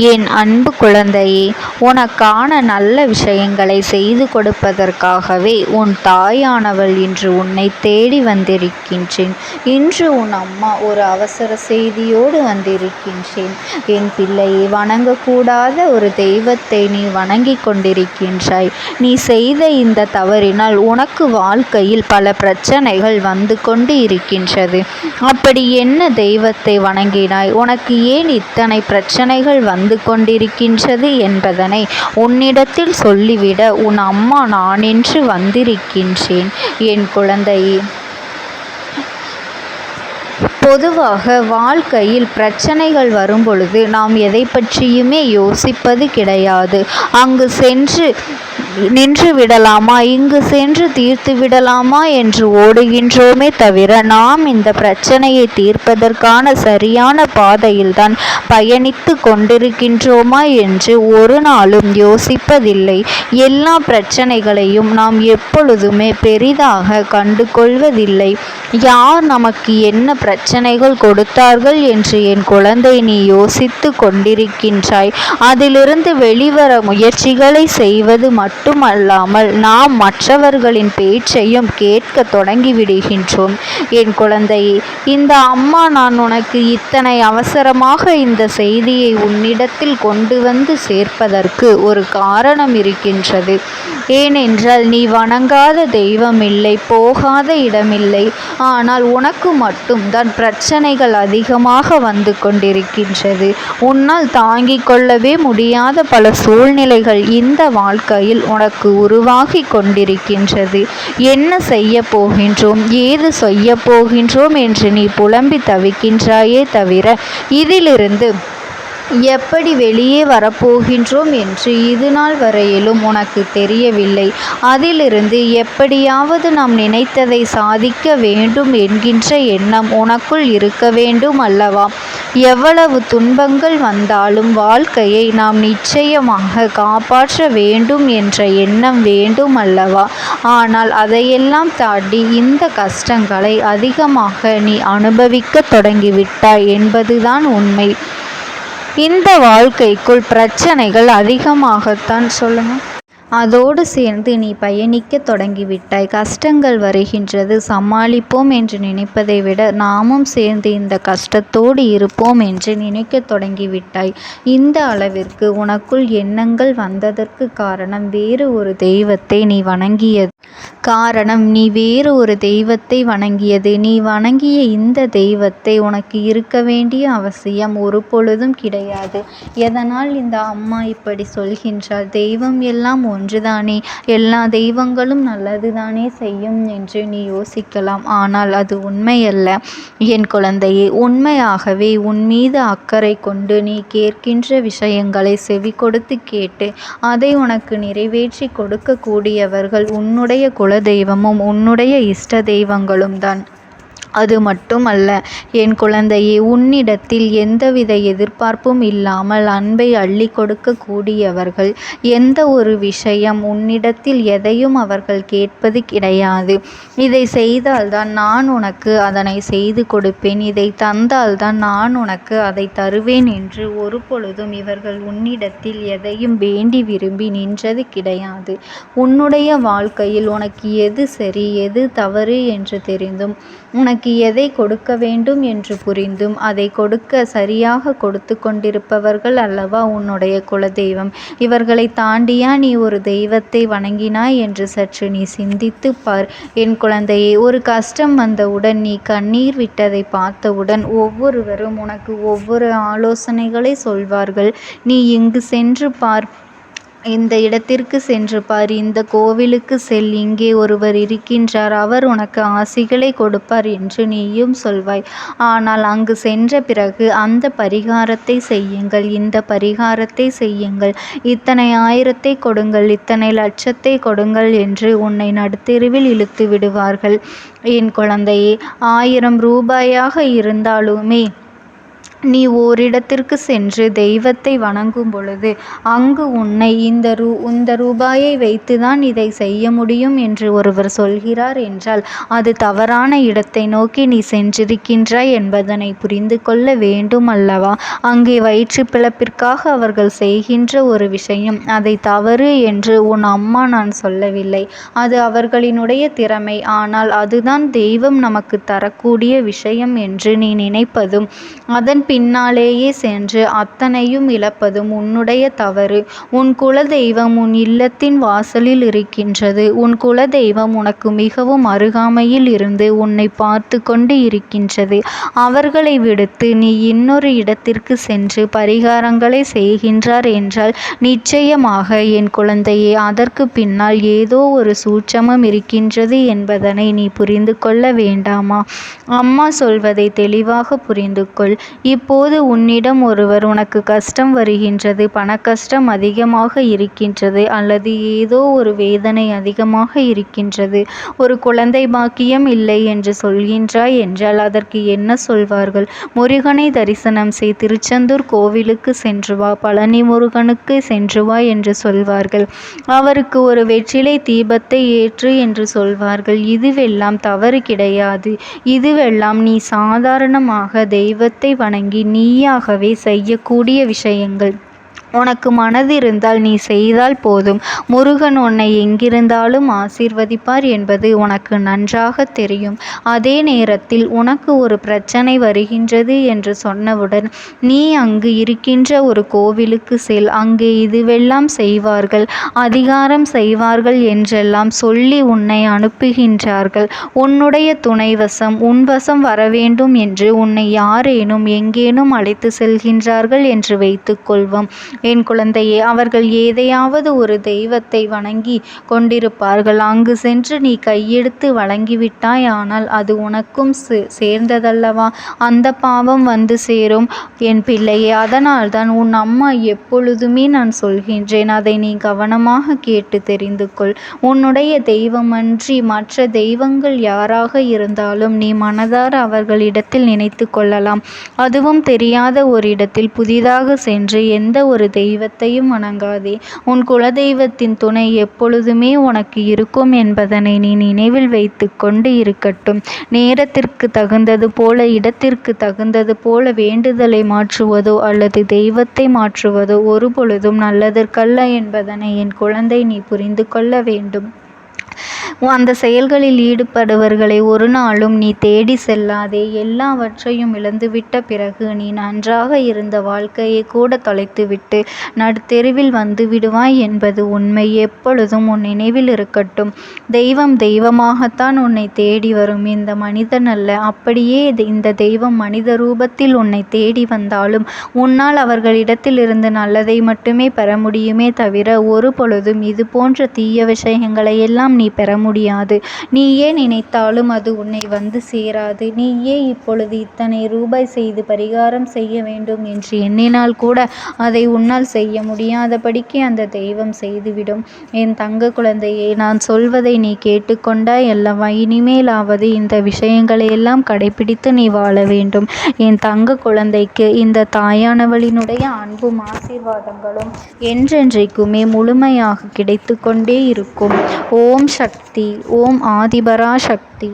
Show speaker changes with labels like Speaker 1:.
Speaker 1: என் அன்பு குழந்தையே உனக்கான நல்ல விஷயங்களை செய்து கொடுப்பதற்காகவே உன் தாயானவள் இன்று உன்னை தேடி வந்திருக்கின்றேன். இன்று உன் அம்மா ஒரு அவசர செய்தியோடு வந்திருக்கின்றேன். என் பிள்ளையை வணங்கக்கூடாத ஒரு தெய்வத்தை நீ வணங்கி கொண்டிருக்கின்றாய். நீ செய்த இந்த தவறினால் உனக்கு வாழ்க்கையில் பல பிரச்சனைகள் வந்து கொண்டு இருக்கின்றது. அப்படி என்ன தெய்வத்தை வணங்கினாய்? உனக்கு ஏன் இத்தனை பிரச்சனைகள் வந்து கொண்டிருக்கின்றது என்பதனை உன்னிடத்தில் சொல்லிவிட உன் அம்மா நானென்று வந்திருக்கின்றேன் என் குழந்தையே. பொதுவாக வாழ்க்கையில் பிரச்சனைகள் வரும்பொழுது நாம் எதை பற்றியுமே யோசிப்பது கிடையாது. அங்கு சென்று நின்று விடலாமா? இங்கு சென்று தீர்த்து விடலாமா என்று ஓடுகின்றோமே தவிர நாம் இந்த பிரச்சனையை தீர்ப்பதற்கான சரியான பாதையில்தான் பயணித்து கொண்டிருக்கின்றோமா என்று ஒரு நாளும் யோசிப்பதில்லை. எல்லா பிரச்சனைகளையும் நாம் எப்பொழுதுமே பெரிதாக கண்டு கொள்வதில்லை யார் நமக்கு என்ன பிரச்சனைகள் கொடுத்தார்கள் என்று என் குழந்தை நீ யோசித்து கொண்டிருக்கின்றாய். அதிலிருந்து வெளிவர முயற்சிகளை செய்வது மட்டும் மட்டுமல்லாமல் நாம் மற்றவர்களின் பேச்சையும் கேட்க தொடங்கிவிடுகின்றோம். என் குழந்தையே இந்த அம்மா நான் உனக்கு இத்தனை அவசரமாக இந்த செய்தியை உன்னிடத்தில் கொண்டு வந்து சேர்ப்பதற்கு ஒரு காரணம் இருக்கின்றது. ஏனென்றால் நீ வணங்காத தெய்வமில்லை போகாத இடமில்லை. ஆனால் உனக்கு மட்டும் தான் பிரச்சனைகள் அதிகமாக வந்து கொண்டிருக்கின்றது. உன்னால் தாங்கிக் கொள்ளவே முடியாத பல சூழ்நிலைகள் இந்த வாழ்க்கையில் உனக்கு உருவாகி கொண்டிருக்கின்றது. என்ன செய்ய போகின்றோம்? ஏது செய்ய போகின்றோம் என்று நீ புலம்பி தவிக்கின்றாயே தவிர இதிலிருந்து எப்படி வெளியே வரப்போகின்றோம் என்று இதுநாள் வரையிலும் உனக்கு தெரியவில்லை. அதிலிருந்து எப்படியாவது நாம் நினைத்ததை சாதிக்க வேண்டும் என்கின்ற எண்ணம் உனக்குள் இருக்க வேண்டும் அல்லவா? எவ்வளவு துன்பங்கள் வந்தாலும் வாழ்க்கையை நாம் நிச்சயமாக காப்பாற்ற வேண்டும் என்ற எண்ணம் வேண்டும் அல்லவா? ஆனால் அதையெல்லாம் தாண்டி இந்த கஷ்டங்களை அதிகமாக நீ அனுபவிக்க தொடங்கிவிட்டாய் என்பதுதான் உண்மை. இந்த வாழ்க்கைக்குள் பிரச்சனைகள் அதிகமாகத்தான் சொல்லுங்கள் அதோடு சேர்ந்து நீ பயணிக்க தொடங்கிவிட்டாய். கஷ்டங்கள் வருகின்றது. சமாளிப்போம் என்று நினைப்பதை விட நாமும் சேர்ந்து இந்த கஷ்டத்தோடு இருப்போம் என்று நினைக்க தொடங்கிவிட்டாய். இந்த அளவிற்கு உனக்குள் எண்ணங்கள் வந்ததற்கு காரணம் வேறு ஒரு தெய்வத்தை நீ வணங்கியது காரணம் நீ வேறு ஒரு தெய்வத்தை வணங்கியது. நீ வணங்கிய இந்த தெய்வத்தை உனக்கு இருக்க வேண்டிய அவசியம் ஒரு பொழுதும் கிடையாது. எதனால் இந்த அம்மா இப்படி சொல்கின்றாள்? தெய்வம் எல்லாம் ஒன்றுதானே? எல்லா தெய்வங்களும் நல்லது தானே செய்யும் என்று நீ யோசிக்கலாம். ஆனால் அது உண்மையல்ல. என் குழந்தையே உண்மையாகவே உன் மீது அக்கறை கொண்டு நீ கேட்கின்ற விஷயங்களை செவி கொடுத்து கேட்டு அதை உனக்கு நிறைவேற்றி கொடுக்கக்கூடியவர்கள் உன்னுடைய குல தெய்வமும் உன்னுடைய இஷ்ட தெய்வங்களும் தான் அது மட்டுமல்ல என் குழந்தையே உன்னிடத்தில் எந்தவித எதிர்பார்ப்பும் இல்லாமல் அன்பை அள்ளி கொடுக்க கூடியவர்கள் எந்த ஒரு விஷயம் உன்னிடத்தில் எதையும் அவர்கள் கேட்பது கிடையாது. இதை செய்தால்தான் நான் உனக்கு அதனை செய்து கொடுப்பேன். இதை தந்தால்தான் நான் உனக்கு அதை தருவேன் என்று ஒரு பொழுதும் இவர்கள் உன்னிடத்தில் எதையும் வேண்டி விரும்பி நின்றது கிடையாது. உன்னுடைய வாழ்க்கையில் உனக்கு எது சரி எது தவறு என்று தெரிந்தும் உனக்கு எதை கொடுக்க வேண்டும் என்று புரிந்தும் அதை கொடுக்க சரியாக கொடுத்து கொண்டிருப்பவர்கள் அல்லவா உன்னுடைய குலதெய்வம்? இவர்களை தாண்டியா நீ ஒரு தெய்வத்தை வணங்கினாய் என்று சற்று நீ சிந்தித்து பார். என் குழந்தையே ஒரு கஷ்டம் வந்தவுடன் நீ கண்ணீர் விட்டதை பார்த்தவுடன் ஒவ்வொருவரும் உனக்கு ஒவ்வொரு ஆலோசனைகளை சொல்வார்கள். நீ இங்கு சென்று பார். இந்த இடத்திற்கு சென்று பார். இந்த கோவிலுக்கு செல். இங்கே ஒருவர் இருக்கின்றார். அவர் உனக்கு ஆசிகளை கொடுப்பார் என்று நீயும் சொல்வாய். ஆனால் அங்கு சென்ற பிறகு அந்த பரிகாரத்தை செய்யுங்கள். இந்த பரிகாரத்தை செய்யுங்கள். இத்தனை ஆயிரத்தை கொடுங்கள். இத்தனை லட்சத்தை கொடுங்கள் என்று உன்னை நடுத்தெருவில் இழுத்து விடுவார்கள். என் குழந்தையே ஆயிரம் ரூபாயாக இருந்தாலுமே நீ ஓரிடத்திற்குச் சென்று தெய்வத்தை வணங்கும் பொழுது அங்கு உன்னை இந்த ரூ இந்த ரூபாயை வைத்துதான் இதைச் செய்ய முடியும் என்று ஒருவர் சொல்கிறார் என்றால் அது தவறான இடத்தை நோக்கி நீ சென்றிருக்கின்றாய் என்பதனை புரிந்து கொள்ள வேண்டும் அல்லவா? அங்கே வயிற்றுப் பிழப்பிற்காக அவர்கள் செய்கின்ற ஒரு விஷயம் அதை தவறு என்று உன் அம்மா நான் சொல்லவில்லை. அது அவர்களினுடைய திறமை ஆனால் அதுதான் தெய்வம் நமக்கு தரக்கூடிய விஷயம் என்று நீ நினைப்பதும் அதன் பின்னாலேயே சென்று அத்தனையும் இழப்பதும் உன்னுடைய தவறு. உன் குலதெய்வம் உன் இல்லத்தின் வாசலில் இருக்கின்றது. உன் குலதெய்வம் உனக்கு மிகவும் அருகாமையில் இருந்து உன்னை பார்த்து கொண்டு இருக்கின்றது. அவர்களை விடுத்து நீ இன்னொரு இடத்திற்கு சென்று பரிகாரங்களை செய்கின்றார் என்றால் நிச்சயமாக என் குழந்தையே அதற்கு பின்னால் ஏதோ ஒரு சூட்சமம் இருக்கின்றது என்பதனை நீ புரிந்து கொள்ள வேண்டாமா? அம்மா சொல்வதை தெளிவாக புரிந்து கொள். இப்போது உன்னிடம் ஒருவர் உனக்கு கஷ்டம் வருகின்றது பணக்கஷ்டம் அதிகமாக இருக்கின்றது அல்லது ஏதோ ஒரு வேதனை அதிகமாக இருக்கின்றது. ஒரு குழந்தை பாக்கியம் இல்லை என்று சொல்கின்றாய் என்றால் அதற்கு என்ன சொல்வார்கள்? முருகனை தரிசனம் செய் திருச்செந்தூர் கோவிலுக்கு சென்று வா பழனி முருகனுக்கு சென்று வா என்று சொல்வார்கள். அவருக்கு ஒரு வெற்றிலை தீபத்தை ஏற்று என்று சொல்வார்கள். இதுவெல்லாம் தவறு கிடையாது. இதுவெல்லாம் நீ சாதாரணமாக தெய்வத்தை வணங்கி நீயாகவே செய்யக்கூடிய விஷயங்கள். உனக்கு மனதிருந்தால் நீ செய்தால் போதும். முருகன் உன்னை எங்கிருந்தாலும் ஆசீர்வதிப்பார் என்பது உனக்கு நன்றாக தெரியும். அதே நேரத்தில் உனக்கு ஒரு பிரச்சனை வருகின்றது என்று சொன்னவுடன் நீ அங்கு இருக்கின்ற ஒரு கோவிலுக்கு செல். அங்கே இதுவெல்லாம் செய்வார்கள். அதிகாரம் செய்வார்கள் என்றெல்லாம் சொல்லி உன்னை அனுப்புகின்றார்கள். உன்னுடைய துணைவசம் உன்வசம் வரவேண்டும் என்று உன்னை யாரேனும் எங்கேனும் அழைத்து செல்கின்றார்கள் என்று வைத்துக்கொள்வோம் என் குழந்தையே அவர்கள் ஏதையாவது ஒரு தெய்வத்தை வணங்கி கொண்டிருப்பார்கள். அங்கு சென்று நீ கையெடுத்து வழங்கிவிட்டாய் ஆனால் அது உனக்கும் சேர்ந்ததல்லவா? அந்த பாவம் வந்து சேரும். என் பிள்ளையே அதனால்தான் உன் அம்மா எப்பொழுதுமே நான் சொல்கின்றேன். அதை நீ கவனமாக கேட்டு தெரிந்து கொள் உன்னுடைய தெய்வமன்றி மற்ற தெய்வங்கள் யாராக இருந்தாலும் நீ மனதார அவர்களிடத்தில் நினைத்து கொள்ளலாம். அதுவும் தெரியாத ஒரு இடத்தில் புதிதாக சென்று எந்த ஒரு தெய்வத்தையும் வணங்காதே. உன் குலதெய்வத்தின் துணை எப்பொழுதுமே உனக்கு இருக்கும் என்பதனை நீ நினைவில் வைத்து கொண்டு இருக்கட்டும். நேரத்திற்கு தகுந்தது போல இடத்திற்கு தகுந்தது போல வேண்டுதலை மாற்றுவதோ அல்லது தெய்வத்தை மாற்றுவதோ ஒருபொழுதும் நல்லதற்கல்ல என்பதனை என் குழந்தை நீ புரிந்து கொள்ள வேண்டும். அந்த செயல்களில் ஈடுபடுவர்களை ஒரு நாளும் நீ தேடி செல்லாதே. எல்லாவற்றையும் இழந்துவிட்ட பிறகு நீ நன்றாக இருந்த வாழ்க்கையை கூட தொலைத்துவிட்டு நடுத்தெருவில் வந்து விடுவாய் என்பது உண்மை. எப்பொழுதும் உன் நினைவில் இருக்கட்டும். தெய்வம் தெய்வமாகத்தான் உன்னை தேடி வரும். இந்த மனிதன் அல்ல. அப்படியே இந்த தெய்வம் மனித ரூபத்தில் உன்னை தேடி வந்தாலும் உன்னால் அவர்களிடத்தில் இருந்து நல்லதை மட்டுமே பெற முடியுமே தவிர ஒரு பொழுதும் இது போன்ற தீய விஷயங்களை எல்லாம் நீ பெற முடியாது. நீயே நினைத்தாலும் அது உன்னை வந்து சேராது. நீயே இப்பொழுது இத்தனை ரூபாய் செய்து பரிகாரம் செய்ய வேண்டும் என்று எண்ணினால் கூட அதை உன்னால் செய்ய முடியாதபடிக்கு அந்த தெய்வம் செய்துவிடும். என் தங்க குழந்தையே நான் சொல்வதை நீ கேட்டுக்கொண்டாய் அல்லவா? இனிமேலாவது இந்த விஷயங்களை எல்லாம் கடைபிடித்து நீ வாழ வேண்டும். என் தங்க குழந்தைக்கு இந்த தாயானவளினுடைய அன்பும் ஆசீர்வாதங்களும் என்றென்றைக்குமே முழுமையாக கிடைத்து கொண்டே இருக்கும். ஓம் சக்தி. சக்தி ஓம் ஆதிபரா சக்தி.